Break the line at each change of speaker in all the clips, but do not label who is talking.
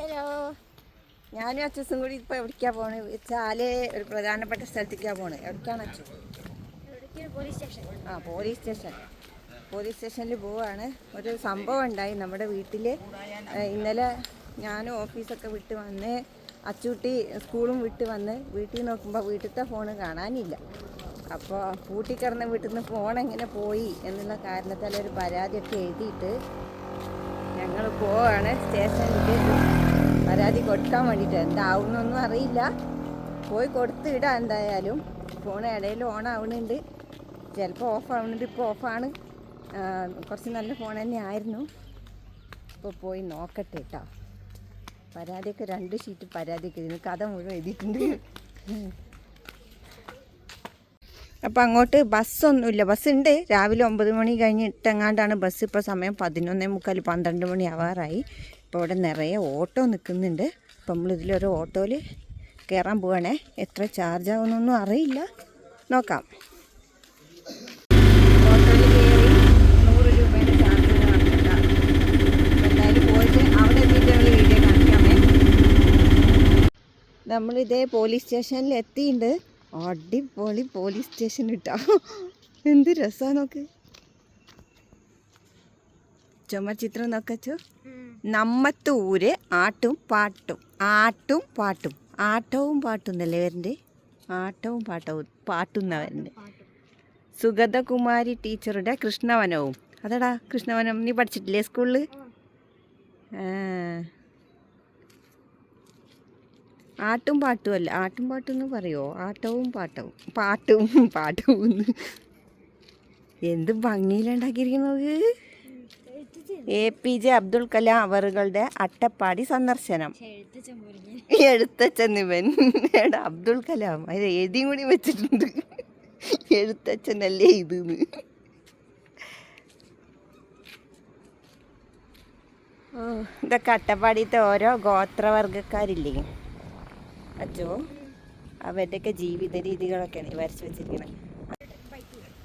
Hello. ഞാനും അച്ഛസും കൂടി ഇപ്പോൾ എവിടേക്കാണ് പോണത് വെച്ചാൽ ഒരു പ്രധാനപ്പെട്ട സ്ഥലത്തേക്കാണ് പോണത് എവിടേക്കാണ് അച്ഛൻ?
പോലീസ് സ്റ്റേഷൻ
ആ പോലീസ് സ്റ്റേഷൻ പോലീസ് സ്റ്റേഷനിൽ പോവാണ്. ഒരു സംഭവം ഉണ്ടായി നമ്മുടെ വീട്ടിൽ ഇന്നലെ ഞാനും ഓഫീസൊക്കെ വിട്ട് വന്ന് അച്ചൂട്ടി സ്കൂളും വിട്ട് വന്ന് വീട്ടിൽ നോക്കുമ്പോൾ വീട്ടിലത്തെ ഫോൺ കാണാനില്ല. അപ്പോൾ പൂട്ടിക്കിടന്ന വീട്ടിൽ നിന്ന് ഫോൺ എങ്ങനെ പോയി എന്നുള്ള കാരണത്താൽ ഒരു പരാതിയൊക്കെ എഴുതിയിട്ട് ഞങ്ങൾ പോവാണ് സ്റ്റേഷനിലേക്ക് പരാതി കൊടുക്കാൻ വേണ്ടിയിട്ട് എന്താവുന്നൊന്നും അറിയില്ല. പോയി കൊടുത്ത് ഇടാം എന്തായാലും. ഫോൺ ഇടയിൽ ഓൺ ആവുന്നുണ്ട് ചിലപ്പോൾ ഓഫ് ആവുന്നുണ്ട് ഇപ്പോൾ ഓഫാണ് കുറച്ച് നല്ല ഫോൺ തന്നെ ആയിരുന്നു. ഇപ്പോൾ പോയി നോക്കട്ടെ കേട്ടോ പരാതിയൊക്കെ രണ്ട് ഷീറ്റ് പരാതിയൊക്കെ ഇതിന് കഥ മുഴുവൻ എഴുതിയിട്ടുണ്ട്. അപ്പം അങ്ങോട്ട് ബസ്സൊന്നുമില്ല ബസ്സുണ്ട് രാവിലെ ഒമ്പത് മണി കഴിഞ്ഞിട്ടെങ്ങാണ്ടാണ് ബസ് ഇപ്പോൾ സമയം പതിനൊന്നേ മുക്കാൽ പന്ത്രണ്ട് മണി ആവാറായി. ഇപ്പോൾ ഇവിടെ നിറയെ ഓട്ടോ നിൽക്കുന്നുണ്ട്. അപ്പം നമ്മളിതിലൊരു ഓട്ടോയിൽ കയറാൻ പോവാണേ. എത്ര ചാർജ് ആവുന്നൊന്നും അറിയില്ല. നോക്കാം. നമ്മളിതേ പോലീസ് സ്റ്റേഷനിൽ എത്തിയിട്ടുണ്ട് അടിപൊളി പോലീസ് സ്റ്റേഷൻ ഇട്ടാ. എന്ത് രസമാണ് നോക്ക്. ചുമചിത്രം നോക്കച്ചു നമ്മത്തൂര് ആട്ടും പാട്ടും. ആട്ടും പാട്ടും. ആട്ടവും പാട്ടും എന്നല്ലേ വരണ്ടേ? ആട്ടവും പാട്ടവും പാട്ടും എന്നാ വരണ്ടേ? സുഗതകുമാരി ടീച്ചറുടെ കൃഷ്ണവനവും. അതടാ കൃഷ്ണവനം നീ പഠിച്ചിട്ടില്ലേ സ്കൂളിൽ? ആട്ടും പാട്ടും അല്ല. ആട്ടും പാട്ടും എന്ന് പറയുമോ ആട്ടവും പാട്ടവും. പാട്ടും പാട്ടവും. എന്ത് ഭംഗിയിലുണ്ടാക്കിയിരിക്കുന്നത് A P J Abdul Kalam അവറുകളുടെ Attappadi സന്ദർശനം.
എഴുത്തച്ഛൻ
അബ്ദുൾ ഇവൻ എടാ കലാം. അതിൽ എഴുതിയും കൂടി വെച്ചിട്ടുണ്ട്. എഴുത്തച്ഛനല്ലേ ഓ ഇതൊക്കെ അട്ടപ്പാടിയിലത്തെ ഓരോ ഗോത്രവർഗക്കാരില്ലേ അച്ചോ അവരുടെയൊക്കെ ജീവിത രീതികളൊക്കെയാണ് വരച്ച് വെച്ചിരിക്കുന്നത്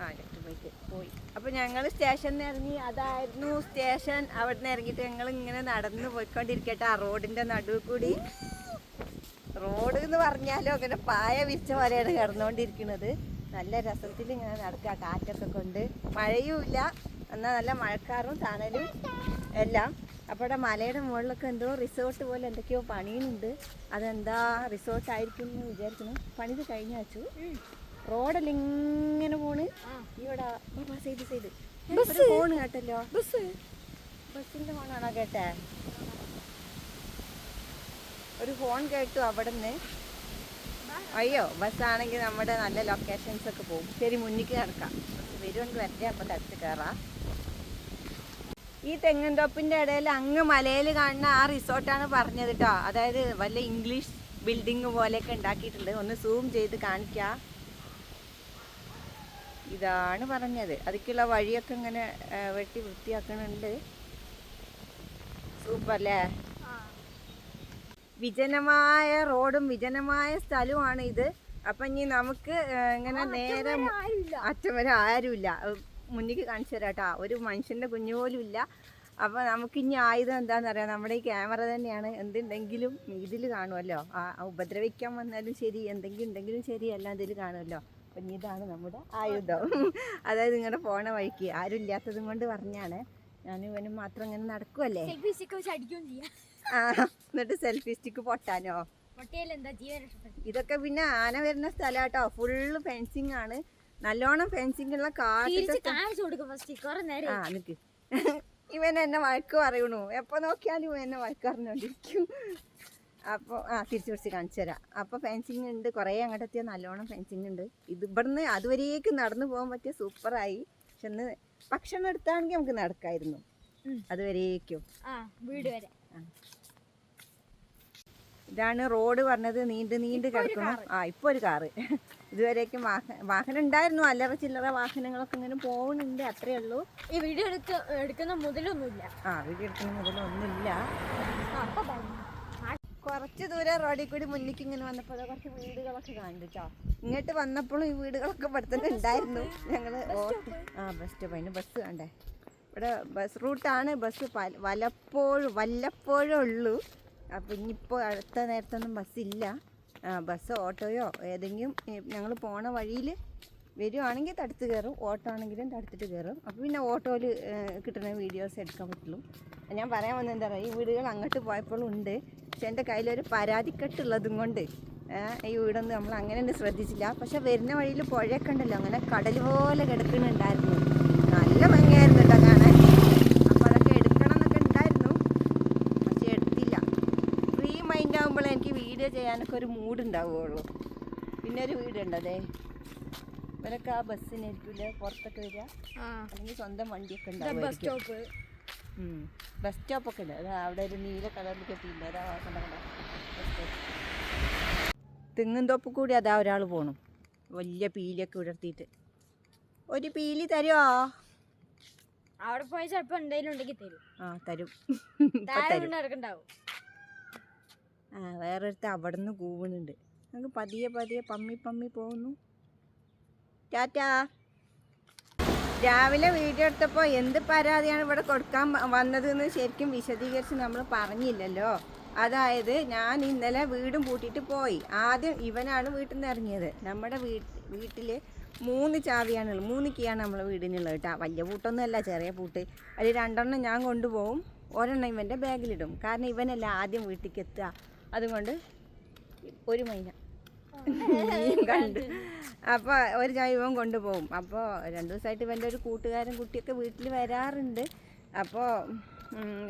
ആ ഇലക്ട്രിക് ബൈക്ക് പോയി. അപ്പോൾ ഞങ്ങൾ സ്റ്റേഷനിൽ ഇറങ്ങി അതായിരുന്നു സ്റ്റേഷൻ. അവിടെ ഇറങ്ങിയിട്ട് ഞങ്ങൾ ഇങ്ങനെ നടന്നു പോയിക്കൊണ്ടിരിക്കട്ടെ ആ റോഡിന്റെ നടുവ് കൂടി റോഡ് എന്ന് പറഞ്ഞാലും അങ്ങനെ പായ വിരിച്ച പോലെയാണ് കിടന്നുകൊണ്ടിരിക്കുന്നത് നല്ല രസത്തിൽ ഇങ്ങനെ നടക്കുക കാറ്റൊക്കെ കൊണ്ട്. മഴയും ഇല്ല. എന്നാൽ നല്ല മഴക്കാറും തണലും എല്ലാം. അപ്പോൾ ഇവിടെ മലയുടെ മുകളിലൊക്കെ എന്തോ റിസോർട്ട് പോലെ എന്തൊക്കെയോ പണിയുന്നുണ്ട്. അതെന്താ റിസോർട്ട് ആയിരിക്കും എന്ന് വിചാരിക്കുന്നു. പണിത് കഴിഞ്ഞു റോഡല്ല ഇങ്ങനെ പോണ് ഇവിടെ സൈഡ് സൈഡ്. ഫോൺ കേട്ടല്ലോ.
ബസ്.
ബസ്സിന്റെ ഫോണാണോ കേട്ടേ? ഒരു ഫോൺ കേട്ടു അവിടെ നിന്ന് അയ്യോ ബസ്സാണെങ്കിൽ നമ്മുടെ നല്ല ലൊക്കേഷൻസ് ഒക്കെ പോകും. ശരി മുന്നിക്ക് നടക്കാം. വരുമെങ്കിൽ വരട്ടെ അപ്പം തട്ട് കയറാം ഈ തെങ്ങൻ തോപ്പിന്റെ ഇടയിൽ അങ്ങ് മലയിൽ കാണുന്ന ആ റിസോർട്ടാണ് പറഞ്ഞത് കേട്ടോ. അതായത് വല്ല ഇംഗ്ലീഷ് ബിൽഡിംഗ് പോലെയൊക്കെ ഉണ്ടാക്കിയിട്ടുണ്ട്. ഒന്ന് സൂം ചെയ്ത് കാണിക്കാം. ഇതാണ് പറഞ്ഞത്. അതിക്കുള്ള വഴിയൊക്കെ ഇങ്ങനെ വെട്ടി വൃത്തിയാക്കണുണ്ട്. സൂപ്പർ അല്ലേ വിജനമായ റോഡും വിജനമായ സ്ഥലവുമാണ് ഇത്. അപ്പൊ ഇനി നമുക്ക് ഇങ്ങനെ നേരെ അറ്റം വരെ ആരുമില്ല. മുന്നിക്ക് കാണിച്ചു തരാം കേട്ടോ ഒരു മനുഷ്യന്റെ കുഞ്ഞു പോലും ഇല്ല. അപ്പൊ നമുക്ക് ഇനി ആയുധം എന്താണെന്ന് അറിയാം. നമ്മുടെ ഈ ക്യാമറ തന്നെയാണ്. എന്തുണ്ടെങ്കിലും ഇതിൽ കാണുമല്ലോ. ആ ആ ഉപദ്രവിക്കാൻ വന്നാലും ശരി എന്തെങ്കിലും ഉണ്ടെങ്കിലും ശരി എല്ലാം ഇതിൽ കാണുമല്ലോ. അപ്പം ഇതാണ് നമ്മുടെ ആയുധം. അതായത് നിങ്ങളുടെ പോണ വഴിക്ക്. ആരും ഇല്ലാത്തതും കൊണ്ട് പറഞ്ഞാണ്. ഞാനും ഇവനും മാത്രം ഇങ്ങനെ നടക്കുമല്ലേ ആ എന്നിട്ട് സെൽഫി സ്റ്റിക്ക് പൊട്ടാനോ? ഇതൊക്കെ പിന്നെ ആന വരുന്ന സ്ഥലാട്ടോ ഫുള്ള് ഫെൻസിങ് ആണ്. നല്ലോണം ഫെൻസിങ് ഉള്ള
നേരം.
ആ നിക്ക്. ഇവൻ എന്നെ വഴക്ക് പറയണു. എപ്പോ നോക്കിയാലും ഇവൻ എന്നെ വഴക്ക് പറഞ്ഞുകൊണ്ടിരിക്കും അപ്പോൾ ആ തിരിച്ചു പിടിച്ച് കാണിച്ചു തരാം. അപ്പോൾ ഫെൻസിങ് ഉണ്ട്. കുറേ അങ്ങോട്ട് എത്തിയാൽ നല്ലോണം ഫെൻസിങ് ഉണ്ട്. ഇത് ഇവിടുന്ന് അതുവരേക്ക് നടന്നു പോകാൻ പറ്റിയ സൂപ്പറായി പക്ഷെ ഒന്ന് ഭക്ഷണം എടുത്താണെങ്കിൽ നമുക്ക് നടക്കായിരുന്നു. അതുവരേക്കും.
വീട് വരെ.
ഇതാണ് റോഡ് പറഞ്ഞത്. നീണ്ട് നീണ്ട് കിടക്കുന്നു. ആ ഇപ്പോൾ ഒരു കാറ്. ഇതുവരേക്കും വാഹന വാഹനം ഉണ്ടായിരുന്നു. അല്ലറ ചില്ലറ വാഹനങ്ങളൊക്കെ ഇങ്ങനെ പോകുന്നുണ്ട് അത്രേ ഉള്ളൂ.
ഈ വീഡിയോ എടുക്കുന്ന മുതലൊന്നുമില്ല.
ആ വീഡിയോ എടുക്കുന്ന മുതലൊന്നുമില്ല.
അപ്പൊ.
കുറച്ച് ദൂരം റോഡിൽ കൂടി മുന്നിക്ക് ഇങ്ങനെ വന്നപ്പോൾ കുറച്ച് വീടുകളൊക്കെ കണ്ടിട്ടോ ഇങ്ങോട്ട് വന്നപ്പോഴും ഈ വീടുകളൊക്കെ ഇവിടെ തന്നെ ഉണ്ടായിരുന്നു. ഞങ്ങൾ ആ ബസ് സ്റ്റോപ്പ് അതിന് ബസ് കണ്ടേ. ഇവിടെ ബസ് റൂട്ടാണ് ബസ് വല്ലപ്പോഴും വല്ലപ്പോഴും ഉള്ളൂ. അപ്പം ഇനിയിപ്പോൾ അടുത്ത നേരത്തൊന്നും ബസ്സില്ല ബസ്സോ ഓട്ടോയോ ഏതെങ്കിലും ഞങ്ങൾ പോണ വഴിയിൽ വരുവാണെങ്കിൽ തടുത്ത് കയറും ഓട്ടോ ആണെങ്കിലും തടുത്തിട്ട് കയറും. അപ്പോൾ പിന്നെ ഓട്ടോയിൽ കിട്ടുന്ന വീഡിയോസ് എടുക്കാൻ പറ്റുള്ളൂ. ഞാൻ പറയാൻ വന്നത് എന്താ പറയുക ഈ വീടുകൾ അങ്ങോട്ട് പോയപ്പോഴും ഉണ്ട്. പക്ഷെ എന്റെ കയ്യിലൊരു പരാതിക്കെട്ടുള്ളതും കൊണ്ട് ഈ വീടൊന്നും നമ്മൾ അങ്ങനെ ഒന്നും ശ്രദ്ധിച്ചില്ല. പക്ഷെ വരുന്ന വഴിയിൽ പുഴയൊക്കെ ഉണ്ടല്ലോ അങ്ങനെ കടൽ പോലെ കിടക്കുന്നുണ്ടായിരുന്നു. നല്ല ഭംഗിയായിരുന്നു കേട്ടോ കാണാൻ. അപ്പോൾ അതൊക്കെ എടുക്കണം എന്നൊക്കെ ഉണ്ടായിരുന്നു. പക്ഷെ എടുത്തില്ല. ഫ്രീ മൈൻഡ് ആകുമ്പോൾ എനിക്ക് വീഡിയോ ചെയ്യാനൊക്കെ ഒരു മൂഡ് ഉണ്ടാവുകയുള്ളൂ. പിന്നെ ഒരു വീടുണ്ട് അതെ ഇവരൊക്കെ ആ ബസ്സിനായിരിക്കില്ല? പുറത്തൊക്കെ വരിക. അല്ലെങ്കിൽ സ്വന്തം വണ്ടിയൊക്കെ
ബസ്
ഉണ്ടാവും
സ്റ്റോപ്പ്
ബസ് സ്റ്റോപ്പൊക്കെ ഉണ്ട് അത് അവിടെ ഒരു നീല കളറിൽ കെട്ടിയില്ല അതാ കണ്ട കണ്ട. ബസ് സ്റ്റോപ്പ് തെങ്ങും തോപ്പ് കൂടി അതാ ഒരാൾ പോണു. വലിയ പീലിയൊക്കെ ഉയർത്തിയിട്ട്. ഒരു പീലി തരുമോ
അവിടെ പോയി ചിലപ്പോ എന്തെങ്കിലും ഉണ്ടെങ്കിൽ തരും.
ആ തരും. ആ വേറൊരുത്ത അവിടെ നിന്ന് കൂവുന്നുണ്ട് നമുക്ക് പതിയെ പതിയെ പമ്മി പമ്മി പോകുന്നു. ടാറ്റാ. രാവിലെ വീഡിയോ എടുത്തപ്പോൾ എന്ത് പരാതിയാണ് ഇവിടെ കൊടുക്കാൻ വന്നതെന്ന് ശരിക്കും വിശദീകരിച്ച് നമ്മൾ പറഞ്ഞില്ലല്ലോ. അതായത് ഞാൻ ഇന്നലെ വീടും പൂട്ടിയിട്ട് പോയി. ആദ്യം ഇവനാണ് വീട്ടിൽ നിന്ന് ഇറങ്ങിയത്. നമ്മുടെ വീട്ട് വീട്ടിൽ മൂന്ന് ചാവിയാണുള്ളത്. മൂന്ന് കീയാണ് നമ്മളെ വീടിനുള്ളത് കേട്ടോ വലിയ പൂട്ടൊന്നുമല്ല ചെറിയ പൂട്ട്. അതിൽ രണ്ടെണ്ണം ഞാൻ കൊണ്ടുപോകും. ഒരെണ്ണം ഇവന്റെ ബാഗിലിടും. കാരണം ഇവനല്ല ആദ്യം വീട്ടിലേക്ക് എത്തുക. അതുകൊണ്ട് ഒരു മൈന. നീയും കണ്ട്. അപ്പോൾ ഒരു ജൈവം കൊണ്ടുപോകും. അപ്പോൾ രണ്ട് ദിവസമായിട്ട് ഇവന്റെ ഒരു കൂട്ടുകാരൻ കുട്ടിയൊക്കെ വീട്ടിൽ വരാറുണ്ട്. അപ്പോൾ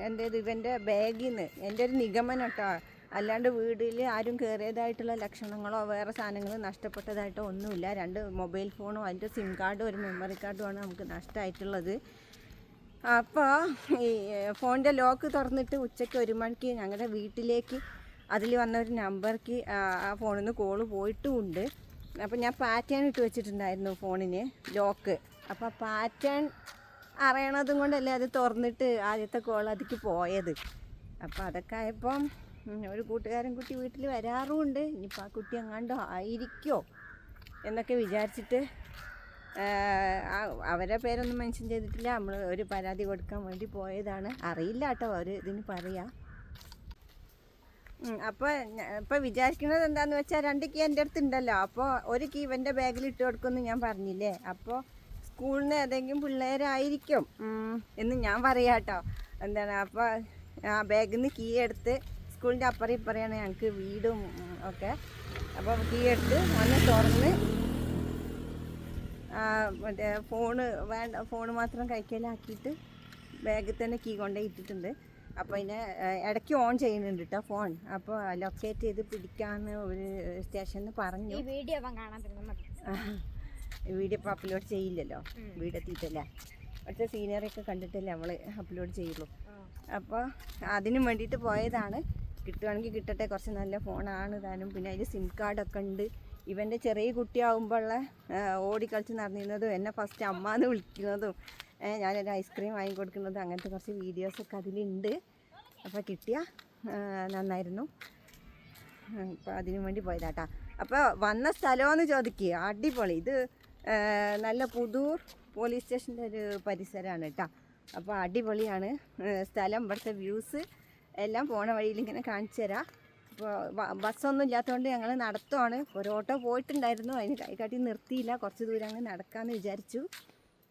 എന്തേത് ഇവന്റെ ബാഗിൽ നിന്ന് എന്റെ ഒരു നിഗമനം കേട്ടോ. അല്ലാണ്ട് വീട്ടിൽ ആരും കയറിയതായിട്ടുള്ള ലക്ഷണങ്ങളോ വേറെ സാധനങ്ങളോ നഷ്ടപ്പെട്ടതായിട്ടോ ഒന്നുമില്ല. രണ്ട് മൊബൈൽ ഫോണോ അതിന്റെ സിം കാർഡോ ഒരു മെമ്മറി കാർഡുമാണ് നമുക്ക് നഷ്ടമായിട്ടുള്ളത്. അപ്പോൾ ഈ ഫോണിന്റെ ലോക്ക് തുറന്നിട്ട് ഉച്ചയ്ക്ക് ഒരു മണിക്ക് ഞങ്ങളുടെ വീട്ടിലേക്ക് അതിൽ വന്ന ഒരു നമ്പർക്ക് ആ ഫോണിൽ നിന്ന് കോൾ പോയിട്ടുമുണ്ട്. അപ്പോൾ ഞാൻ പാറ്റേൺ ഇട്ട് വെച്ചിട്ടുണ്ടായിരുന്നു ഫോണിന് ലോക്ക് അപ്പോൾ പാറ്റേൺ അറിയണതും കൊണ്ടല്ലേ അത് തുറന്നിട്ട് ആദ്യത്തെ കോൾ അതിക്ക് പോയത്. അപ്പോൾ അതൊക്കെ ആയപ്പം ഒരു കൂട്ടുകാരൻ കുട്ടി വീട്ടിൽ വരാറുമുണ്ട്. ഇനിയിപ്പോൾ ആ കുട്ടി എങ്ങാണ്ടോ ആയിരിക്കോ എന്നൊക്കെ വിചാരിച്ചിട്ട് അവരെ പേരൊന്നും മെൻഷൻ ചെയ്തിട്ടില്ല. നമ്മൾ ഒരു പരാതി കൊടുക്കാൻ വേണ്ടി പോയതാണ്. അറിയില്ല കേട്ടോ അവർ ഇതിന് പറയാ. അപ്പോൾ ഇപ്പോൾ വിചാരിക്കുന്നത് എന്താന്ന് വെച്ചാൽ രണ്ട് കീ എന്റെ അടുത്ത് ഉണ്ടല്ലോ അപ്പോൾ ഒരു കീ ഇവന്റെ ബാഗിൽ ഇട്ട് കൊടുക്കുമെന്ന് ഞാൻ പറഞ്ഞില്ലേ? അപ്പോൾ സ്കൂളിൽ നിന്ന് ഏതെങ്കിലും പിള്ളേരായിരിക്കും എന്ന് ഞാൻ പറയാം കേട്ടോ എന്താണ് അപ്പോൾ ആ ബാഗിൽ നിന്ന് കീ എടുത്ത് സ്കൂളിന്റെ അപ്പുറം ഇപ്പറയാണ് ഞങ്ങൾക്ക് വീടും ഒക്കെ. അപ്പോൾ കീ എടുത്ത് വന്ന് തുറന്ന് മറ്റേ ഫോണ് വേണ്ട ഫോണ് മാത്രം കൈക്കലാക്കിയിട്ട് ബാഗിൽ തന്നെ കീ കൊണ്ടേ ഇട്ടിട്ടുണ്ട്. അപ്പോൾ ഇതിനെ ഇടയ്ക്ക് ഓൺ ചെയ്യുന്നുണ്ട് കേട്ടോ ഫോൺ. അപ്പോൾ ലൊക്കേറ്റ് ചെയ്ത് പിടിക്കാമെന്ന് ഒരു സ്റ്റേഷനിൽ പറഞ്ഞു.
ഈ വീഡിയോ കാണാൻ
വീഡിയോ ഇപ്പോൾ അപ്ലോഡ് ചെയ്യില്ലല്ലോ? വീടെത്തിയിട്ടല്ലേ? അവിടുത്തെ സീനറി ഒക്കെ കണ്ടിട്ടല്ലേ നമ്മൾ അപ്ലോഡ് ചെയ്യുള്ളൂ. അപ്പോൾ അതിനും വേണ്ടിയിട്ട് പോയതാണ്. കിട്ടുവാണെങ്കിൽ കിട്ടട്ടെ കുറച്ച് നല്ല ഫോണാണ് താനും. പിന്നെ അതിൽ സിം കാർഡൊക്കെ ഉണ്ട്. ഇവന്റെ ചെറിയ കുട്ടിയാവുമ്പോഴുള്ള ഓടിക്കളിച്ച് നടന്നിരുന്നതും എന്നെ ഫസ്റ്റ് അമ്മ എന്ന് വിളിക്കുന്നതും ഞാനൊരു ഐസ്ക്രീം വാങ്ങി കൊടുക്കുന്നതും അങ്ങനത്തെ കുറച്ച് വീഡിയോസൊക്കെ അതിലുണ്ട്. അപ്പോൾ കിട്ടിയ നന്നായിരുന്നു. അപ്പോൾ അതിനു വേണ്ടി പോയതാട്ടാ. അപ്പോൾ വന്ന സ്ഥലമെന്ന് ചോദിക്കുക അടിപൊളി. ഇത് നല്ല പുതൂർ പോലീസ് സ്റ്റേഷന്റെ ഒരു പരിസരമാണ് കേട്ടോ അപ്പോൾ അടിപൊളിയാണ് സ്ഥലം ഇവിടുത്തെ വ്യൂസ് എല്ലാം പോണ വഴിയിൽ ഇങ്ങനെ കാണിച്ചു തരാം ബസ്സൊന്നും ഇല്ലാത്തതുകൊണ്ട് ഞങ്ങൾ നടത്തുവാണ്. ഒരു ഓട്ടോ പോയിട്ടുണ്ടായിരുന്നു. അതിന് കൈകാട്ടി നിർത്തിയില്ല. കുറച്ച് ദൂരം അങ്ങ് നടക്കാമെന്ന് വിചാരിച്ചു.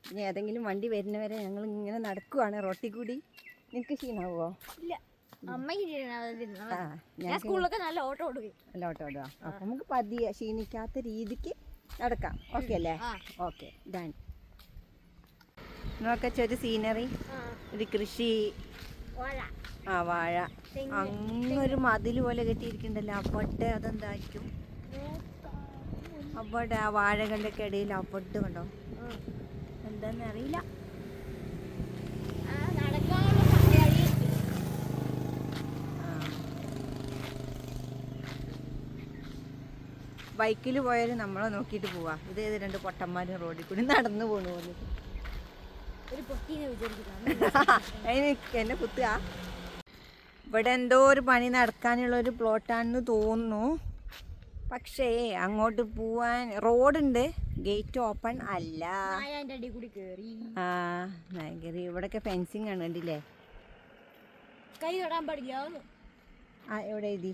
ഇനി ഏതെങ്കിലും വണ്ടി വരുന്നവരെ ഞങ്ങൾ ഇങ്ങനെ നടക്കുവാണ് റോട്ടിൽ കൂടി. നിനക്ക് ക്ഷീണാവോ?
ഇല്ല. ഞാൻ സ്കൂളിലൊക്കെ നല്ല ഓട്ടോ ഓടുകയും
നല്ല ഓട്ടോ ഇടുക അപ്പം നമുക്ക് പതിയെ ക്ഷീണിക്കാത്ത രീതിക്ക് നടക്കാം. ഓക്കെ അല്ലേ? Okay done. നോക്കെ ഒരു സീനറി. ഒരു കൃഷി. ആ വാഴ. അങ്ങൊരു മതിൽ പോലെ കെട്ടിയിരിക്കണ്ടല്ലോ. അവിടെ അതെന്തായിരിക്കും? അവിടെ ആ വാഴകളുടെ ഒക്കെ ഇടയിൽ അവിടെ കണ്ടോ? എന്താന്ന് അറിയില്ല. ബൈക്കിൽ പോയാലും നമ്മളെ നോക്കിയിട്ട് പോവാ. ഇത് ഏത് രണ്ട് പൊട്ടന്മാരും റോഡിൽ കൂടി നടന്നു പോണു പോലെ എന്നെ കുത്തുക. ഇവിടെ എന്തോ ഒരു പണി നടക്കാനുള്ള ഒരു പ്ലോട്ടാണെന്ന് തോന്നുന്നു. പക്ഷേ അങ്ങോട്ട് പോവാൻ റോഡുണ്ട്. ഗേറ്റ് ഓപ്പൺ അല്ല. ആ കയറി ഇവിടൊക്കെ ഫെൻസിങ് ആണ് കണ്ടില്ലേ?
കൈ തൊടാൻ പാടില്ല.
ആ എവിടെ എഴുതി?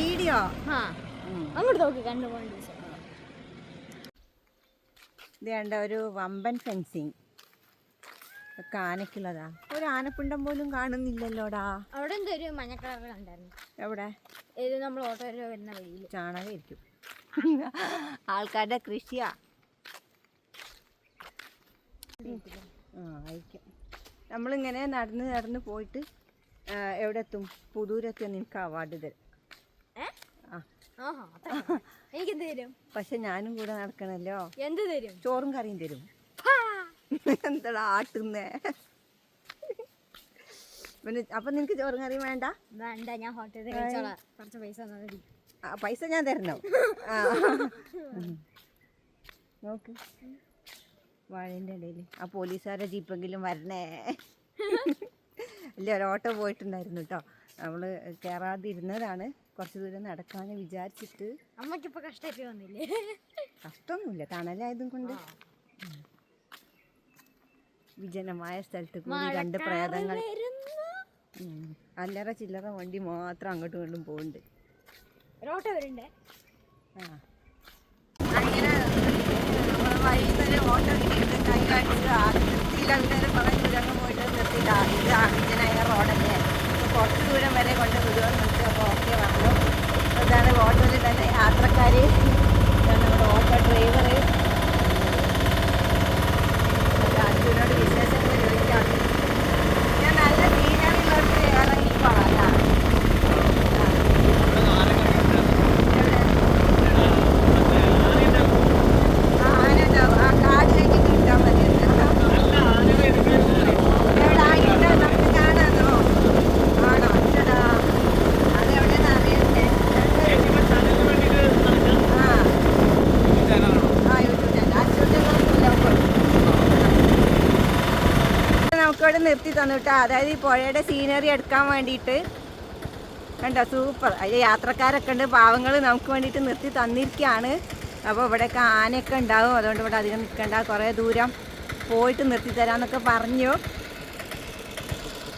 വീഡിയോ?
അങ്ങോട്ട് നോക്കി കണ്ണു
ഇത് കണ്ട ഒരു വമ്പൻ ഫെൻസിങ്. ആനക്കുള്ളതാ ഒരു ആനപ്പിണ്ടം പോലും കാണുന്നില്ലല്ലോടാ.
അവിടെ എന്തോ ഒരു മഞ്ഞ കളർ കണ്ടായിരുന്നു.
എവിടെ?
ഇത് നമ്മൾ ഓട്ടോ വരുന്ന വഴിയിൽ
ചാണകമായിരിക്കും. ആൾക്കാരുടെ കൃഷിയാ. ആ ആയിരിക്കും. നമ്മളിങ്ങനെ നടന്ന് നടന്ന് പോയിട്ട് എവിടെ എത്തും? പുതൂരെത്തിയ നിനക്ക് അവാർഡ് തരും. ആ.
എനിക്ക് എന്ത് തരും?
പക്ഷെ ഞാനും കൂടെ നടക്കണല്ലോ.
എന്ത് തരും?
ചോറും കറിയും തരും.
ഹാ.
എന്താടാ ആട്ടുന്നേ? പിന്നെ അപ്പം നിനക്ക് ചോറും കറിയും വേണ്ട?
വേണ്ട ഞാൻ ഹോട്ടലിൽ കഴിച്ചോളാം. കുറച്ച് പൈസ
ആ, പൈസ ഞാൻ തരണോ? ആ. നോക്ക്. വാഴേന്റെ ഇടയിൽ ആ പോലീസുകാരുടെ ജീപ്പെങ്കിലും വരണേ. ഇല്ല ഒരു ഓട്ടോ പോയിട്ടുണ്ടായിരുന്നു കേട്ടോ നമ്മൾ കയറാതിരുന്നതാണ് കുറച്ച് ദൂരം നടക്കാമെന്ന് വിചാരിച്ചിട്ട്.
അമ്മക്കിപ്പോ കഷ്ടായിട്ട് വന്നില്ലേ?
കഷ്ടമൊന്നുമില്ല തണലായതും കൊണ്ട്. വിജനമായ സ്ഥലത്ത് കൂടി രണ്ട് പ്രേതങ്ങൾ. അല്ലറ ചില്ലറ വണ്ടി മാത്രം അങ്ങോട്ടും ഇങ്ങോട്ടും പോകുന്നുണ്ട്
റോട്ട് വരുന്നുണ്ട്
ആ. അങ്ങനെ ഓട്ടോ കിട്ടിയിട്ട് കൈ കുറേ ദൂരം പോയിട്ട് ഇത് റോഡല്ലേ കുറച്ച് ദൂരം വരെ കൊണ്ട് വിടുവാൻ നിർത്തി അപ്പോൾ ഓക്കെ പറഞ്ഞു. അതാണ് ഓട്ടോയിൽ തന്നെ യാത്രക്കാർ ഞാൻ നമ്മുടെ ഓട്ടോ ഡ്രൈവർ നമുക്കിവിടെ നിർത്തി തന്നു കേട്ടോ അതായത് ഈ പുഴയുടെ സീനറി എടുക്കാൻ വേണ്ടിയിട്ട് കണ്ടോ സൂപ്പർ അതിൽ യാത്രക്കാരൊക്കെ ഉണ്ട് പാവങ്ങൾ നമുക്ക് വേണ്ടിയിട്ട് നിർത്തി തന്നിരിക്കുകയാണ് അപ്പോൾ ഇവിടെയൊക്കെ ആനയൊക്കെ ഉണ്ടാവും അതുകൊണ്ട് ഇവിടെ അധികം നിൽക്കണ്ട കുറേ ദൂരം പോയിട്ട് നിർത്തി തരാമെന്നൊക്കെ പറഞ്ഞു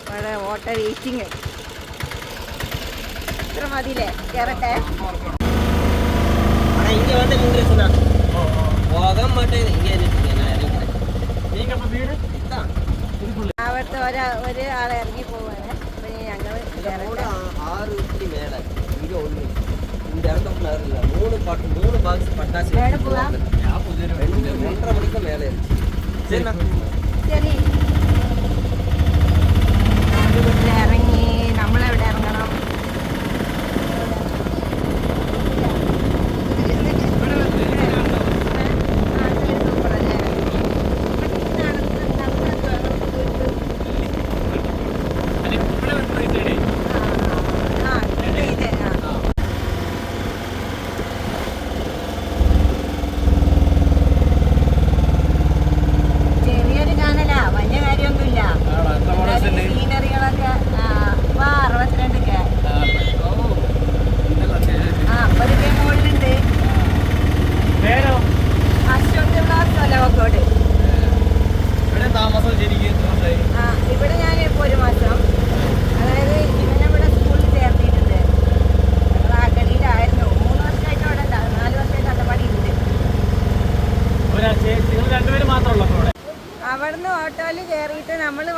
ഇവിടെ ഓട്ടോ വെയിറ്റിങ് എത്ര മതിയില്ലേ കയറട്ടെ
ஆனா இங்க வந்து நின்றுச்சுண்ணா போக மாட்டேங்குது இங்கே நிற்குங்க நான் இறங்கிக்கிறேன் நீங்க அப்ப வீடு இதான்
അവിടുത്തെ ഒരാ ഒരു ആൾ ഇറങ്ങി പോവാണ് അപ്പോൾ ഞങ്ങൾ
கூட ஆறு இப்படி மேல இங்க ஒண்ணு இந்த இடத்துல இல்ல மூணு பாட்டு மூணு பாக்ஸ் பட்டாசு
மேல போவா?
ரெண்டு ஒன்றரை மணிக்கு மேல இருந்துச்சு சரிண்ணா
ശരി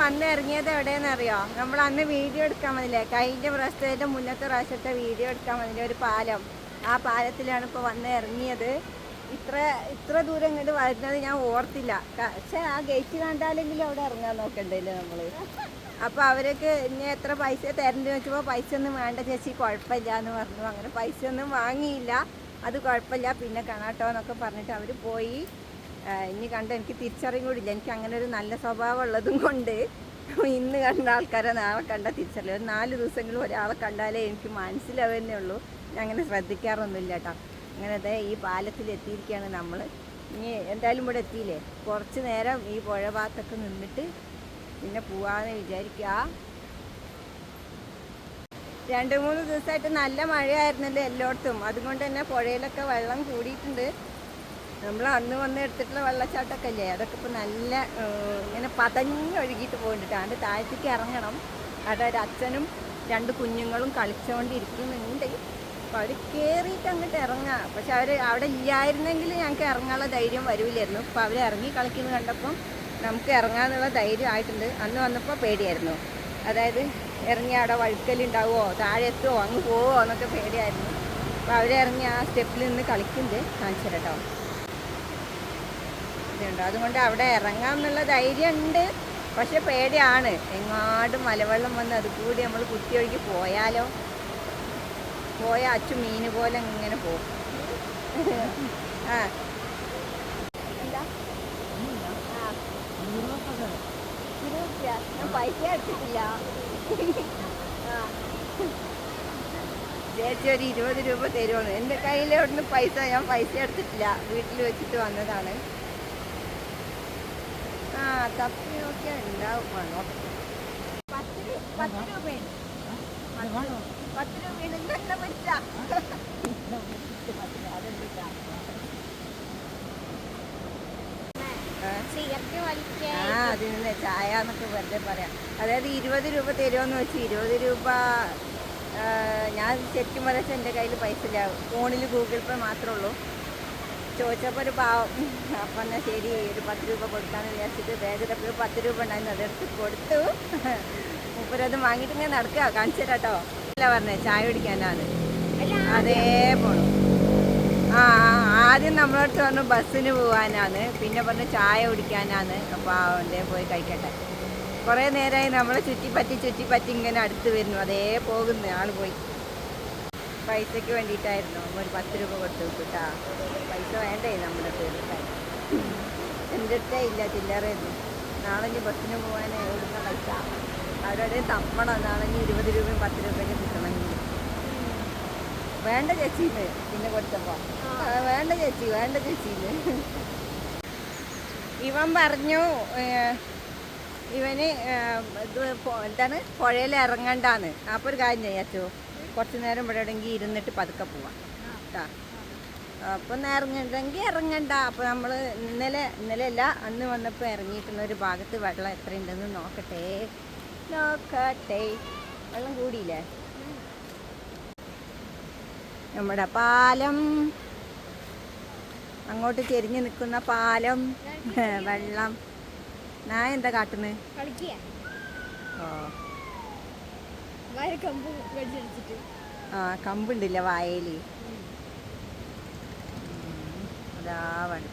വന്ന് ഇറങ്ങിയത് എവിടെയെന്ന് അറിയോ? നമ്മൾ അന്ന് വീഡിയോ എടുക്കാൻ വന്നില്ലേ? കഴിഞ്ഞ പ്രാവശ്യത്തെ മുന്നത്തെ പ്രാവശ്യത്തെ വീഡിയോ എടുക്കാൻ വന്നില്ലേ? ഒരു പാലം. ആ പാലത്തിലാണ് ഇപ്പോൾ വന്ന് ഇറങ്ങിയത്. ഇത്ര ഇത്ര ദൂരം ഇങ്ങോട്ട് വരുന്നത് ഞാൻ ഓർത്തില്ല. പക്ഷെ ആ ഗേറ്റ് കണ്ടാലെങ്കിലും അവിടെ ഇറങ്ങാൻ നോക്കണ്ടേ നമ്മൾ അപ്പോൾ അവരൊക്കെ ഇനി എത്ര പൈസ തരേണ്ടി വെച്ചപ്പോൾ പൈസ ഒന്നും വേണ്ട ചേച്ചി കുഴപ്പമില്ല എന്ന് പറഞ്ഞു. അങ്ങനെ പൈസ ഒന്നും വാങ്ങിയില്ല. അത് കുഴപ്പമില്ല പിന്നെ കാണാട്ടോ എന്നൊക്കെ പറഞ്ഞിട്ട് അവർ പോയി. ഇനി കണ്ട എനിക്ക് തിരിച്ചറിയും കൂടില്ല എനിക്ക് അങ്ങനെ ഒരു നല്ല സ്വഭാവം ഉള്ളതും കൊണ്ട് ഇന്ന് കണ്ട ആൾക്കാരെ നാളെ കണ്ട തിരിച്ചറിയില്ല. ഒരു നാല് ദിവസങ്ങളിൽ ഒരാളെ കണ്ടാലേ എനിക്ക് മനസ്സിലാവുന്നേ ഉള്ളൂ. ഞാൻ അങ്ങനെ ശ്രദ്ധിക്കാറൊന്നുമില്ല കേട്ടോ. അങ്ങനെ ദേ ഈ പാലത്തിൽ എത്തിയിരിക്കുകയാണ് നമ്മൾ ഇനി എന്തായാലും ഇവിടെ എത്തിയില്ലേ? കുറച്ച് നേരം ഈ പുഴ ഭാഗത്തൊക്കെ നിന്നിട്ട് പിന്നെ പോവാന്ന് വിചാരിക്കുക. രണ്ട് മൂന്ന് ദിവസമായിട്ട് നല്ല മഴയായിരുന്നല്ലോ എല്ലായിടത്തും. അതുകൊണ്ട് തന്നെ പുഴയിലൊക്കെ വെള്ളം കൂടിയിട്ടുണ്ട്. നമ്മൾ അന്ന് വന്ന് എടുത്തിട്ടുള്ള വെള്ളച്ചാട്ടമൊക്കെ അല്ലേ അതൊക്കെ ഇപ്പോൾ നല്ല ഇങ്ങനെ പതഞ്ഞൊഴുകിയിട്ട് പോകുന്നുണ്ട് അതിന്റെ താഴത്തേക്ക് ഇറങ്ങണം. അവിടെ ഒരു അച്ഛനും രണ്ട് കുഞ്ഞുങ്ങളും കളിച്ചുകൊണ്ടിരിക്കുന്നുണ്ട് അപ്പോൾ അവർ കയറിയിട്ട് അങ്ങോട്ട് ഇറങ്ങാം. പക്ഷെ അവർ അവിടെ ഇല്ലായിരുന്നെങ്കിൽ ഞങ്ങൾക്ക് ഇറങ്ങാനുള്ള ധൈര്യം വരില്ലായിരുന്നു അപ്പോൾ അവർ ഇറങ്ങി കളിക്കുന്നത് കണ്ടപ്പം നമുക്ക് ഇറങ്ങാനുള്ള ധൈര്യം ആയിട്ടുണ്ട്. അന്ന് വന്നപ്പോൾ പേടിയായിരുന്നു. അതായത് ഇറങ്ങി അവിടെ വഴുക്കലുണ്ടാവുമോ താഴെ എത്തുമോ അങ്ങ് പോവോ എന്നൊക്കെ പേടിയായിരുന്നു. അപ്പോൾ അവരിറങ്ങി ആ സ്റ്റെപ്പിൽ നിന്ന് കളിക്കുന്നുണ്ട്. കാണിച്ചു തരാം കേട്ടോ. ഇതുണ്ട് അതുകൊണ്ട് അവിടെ ഇറങ്ങാമെന്നുള്ള ധൈര്യം ഉണ്ട് പക്ഷെ പേടിയാണ്. എങ്ങാട് മലവെള്ളം വന്ന് അത് കൂടി നമ്മൾ കുത്തിയൊഴുകി പോയാലോ? പോയ അച്ചു മീന് പോലെ ഇങ്ങനെ പോകും. ആ. ഞാൻ പൈസ അടിച്ചിട്ടില്ല. ചേച്ചി ഒരു ഇരുപത് രൂപ തരുമെന്ന് എന്റെ അവിടുന്ന് പൈസ ഞാൻ പൈസ എടുത്തിട്ടില്ല വീട്ടിൽ വെച്ചിട്ട് വന്നതാണ്. ആ തപ്പി നോക്കിയാൽ ഉണ്ടാവും വേണോ പത്ത് രൂ- പത്ത് രൂപയാണ് പത്ത് രൂപയാണ് ഇന്നെന്താ പൈസ ആ
സിഗരറ്റ് വലിക്കാൻ
ആ അതിന് ചായ എന്നൊക്കെ വെറുതെ പറയാം. അതായത് ഇരുപത് രൂപ തരുമെന്ന് വെച്ച് ഇരുപത് രൂപ ഞാൻ ശരിക്കും പറയാ എന്റെ കയ്യിൽ പൈസ ഇല്ല. ഫോണിൽ ഗൂഗിൾ പേ മാത്രമേ ഉള്ളൂ. ചോദിച്ചപ്പോൾ ഒരു പാവം. അപ്പം എന്നാൽ ശരി ഒരു പത്ത് രൂപ കൊടുക്കാമെന്ന് വിചാരിച്ചിട്ട് ബാഗ് ഒരു പത്ത് രൂപ ഉണ്ടായിരുന്നു. അതെടുത്ത് കൊടുത്തു. മുപ്പരത് വാങ്ങിയിട്ട് ഇങ്ങനെ നടക്കുക കാണിച്ചു തരാം അല്ല പറഞ്ഞേ ചായ കുടിക്കാനാണ്. അതേ പോണു. ആ ആദ്യം നമ്മളടുത്ത് പറഞ്ഞു ബസ്സിന് പോകാനാണ് പിന്നെ പറഞ്ഞു ചായ കുടിക്കാനാണ്. അപ്പോൾ അവന്റെ പോയി കഴിക്കട്ടെ. കുറേ നേരമായി നമ്മളെ ചുറ്റിപ്പറ്റി ചുറ്റിപ്പറ്റി ഇങ്ങനെ അടുത്ത് വരുന്നു. അതേ പോകുന്നു. ആൾ പോയി. പൈസയ്ക്ക് വേണ്ടിയിട്ടായിരുന്നു. ഒരു പത്ത് രൂപ കൊടുത്തു. കിട്ടാ. പൈസ വേണ്ടേ നമ്മുടെ പേര് എന്റെ അടുത്തേ ഇല്ല ചില്ലറയൊന്നും നാളെ ഇനി ബസ്സിന് പോകാൻ എവിടുന്ന പൈസ. അവരുടെ തപ്പണം. നാളെ ഇനി ഇരുപത് രൂപയും പത്ത് രൂപയൊക്കെ കിട്ടണമെങ്കിൽ. വേണ്ട ചേച്ചിന്ന് പിന്നെ കൊടുത്തപ്പോ. ആ, വേണ്ട ചേച്ചി വേണ്ട ചേച്ചിന്ന് ഇവൻ പറഞ്ഞു ഇവന് ഇത് എന്താണ്? പുഴയിൽ ഇറങ്ങണ്ടാന്ന്. അപ്പോൾ ഒരു കാര്യം ചെയ്യാച്ചോ കുറച്ച് നേരം ഇവിടെ ഇടങ്കിൽ ഇരുന്നിട്ട് പതുക്കെ പോവാം. കേട്ടാ അപ്പം ഇറങ്ങണ്ടെങ്കിൽ ഇറങ്ങണ്ട. അപ്പോൾ നമ്മൾ ഇന്നലെ ഇന്നലെ അല്ല അന്ന് വന്നപ്പോൾ ഇറങ്ങിയിട്ടുള്ള ഒരു ഭാഗത്ത് വെള്ളം എത്രയുണ്ടെന്ന് നോക്കട്ടെ. നോക്കട്ടെ. വെള്ളം കൂടിയില്ലേ? നമ്മുടെ പാലം. അങ്ങോട്ട് ചെരിഞ്ഞ് നിൽക്കുന്ന പാലം. വെള്ളം. ഞാൻ എന്താ കാട്ടുന്നത് ഓ. ആ കമ്പുണ്ടില്ല വായയിൽ അതാ വെള്ളം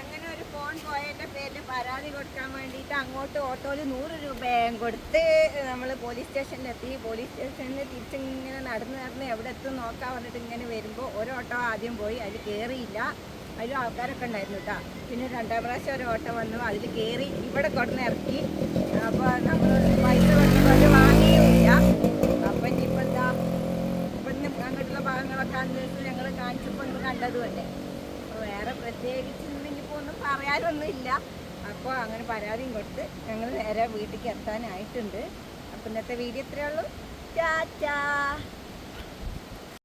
അങ്ങനെ ഒരു ഫോൺ പോയതിന്റെ പേരിൽ പരാതി കൊടുക്കാൻ വേണ്ടിയിട്ട് അങ്ങോട്ട് ഓട്ടോയിൽ നൂറ് രൂപയും കൊടുത്ത് നമ്മൾ പോലീസ് സ്റ്റേഷനിലെത്തി. പോലീസ് സ്റ്റേഷനിൽ തിരിച്ചിങ്ങനെ നടന്ന് നടന്ന് എവിടെ എത്തും നോക്കാൻ പറഞ്ഞിട്ട് ഇങ്ങനെ വരുമ്പോൾ ഒരു ഓട്ടോ ആദ്യം പോയി. അതിൽ കയറിയില്ല അതിലും ആൾക്കാരൊക്കെ ഉണ്ടായിരുന്നു കേട്ടോ. പിന്നെ രണ്ടാം പ്രാവശ്യം ഒരു ഓട്ടം വന്നു. അതിൽ കയറി ഇവിടെ കൊടുന്ന് ഇറക്കി. അപ്പോൾ നമ്മൾ പൈസ കൊണ്ട് വാങ്ങിയില്ല. അപ്പം ഇനിയിപ്പോൾ എന്താ? ഇപ്പം അങ്ങോട്ടുള്ള ഭാഗങ്ങളൊക്കെ അന്വേഷിച്ച് ഞങ്ങൾ കാണിച്ചപ്പോൾ നിങ്ങൾ കണ്ടതുമല്ലേ അപ്പോൾ വേറെ പ്രത്യേകിച്ച് ഇന്നിപ്പോൾ ഒന്നും പറയാനൊന്നുമില്ല. അപ്പോൾ അങ്ങനെ പരാതിയും കൊടുത്ത് ഞങ്ങൾ നേരെ വീട്ടിലേക്ക് എത്താനായിട്ടുണ്ട്. അപ്പോൾ ഇന്നത്തെ വീഡിയോ ഇത്രയേ ഉള്ളൂ. ടാറ്റാ.